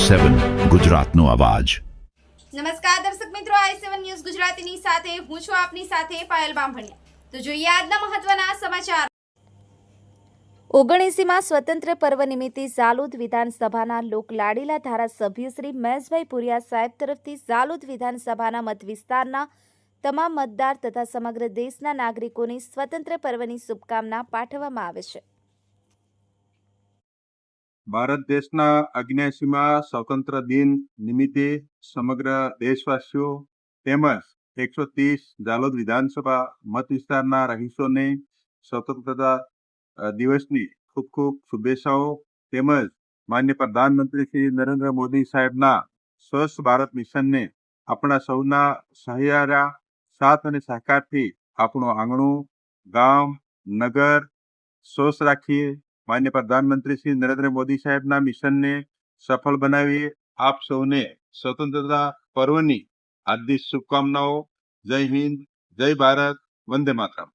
સેવન ગુજરાતનો અવાજ. નમસ્કાર દર્શક મિત્રો આઈ સેવન ન્યૂઝ ગુજરાતીની સાથે હું છું આપની સાથે પાયલ બામભણિયા. તો જોઈએ આજના મહત્વના સમાચાર. ઓગણીસીમાં સ્વતંત્ર પર્વ નિમિત્તે ઝાલોદ વિધાનસભાના લોકલાડીલા ધારાસભ્ય શ્રી મહેશભાઈ પુરિયા સાહેબ તરફથી ઝાલોદ વિધાનસભાના મત વિસ્તારના તમામ મતદાર તથા સમગ્ર દેશના નાગરિકોને સ્વતંત્ર પર્વની શુભકામના પાઠવવામાં આવે છે. ભારત દેશના અગ્નેસીમાં સ્વતંત્ર દિન નિમિત્તે સમગ્ર દેશવાસીઓ તેમજ એકસો ત્રીસ ઝાલોદ વિધાનસભા મત વિસ્તારના રહીશોને સ્વતંત્રતા દિવસની ખૂબ ખૂબ શુભેચ્છાઓ તેમજ માન્ય પ્રધાનમંત્રી શ્રી નરેન્દ્ર મોદી સાહેબના સ્વચ્છ ભારત મિશનને આપણા સૌના સહિયારા સાથ અને સહકારથી આપણું આંગણું, ગામ, નગર સ્વચ્છ રાખીએ. માન્ય પ્રધાનમંત્રી શ્રી નરેન્દ્ર મોદી સાહેબના મિશનને સફળ બનાવીએ આપ સૌને સ્વતંત્રતા પર્વની હાર્દિક શુભકામનાઓ જય હિન્દ જય ભારત વંદે માતરમ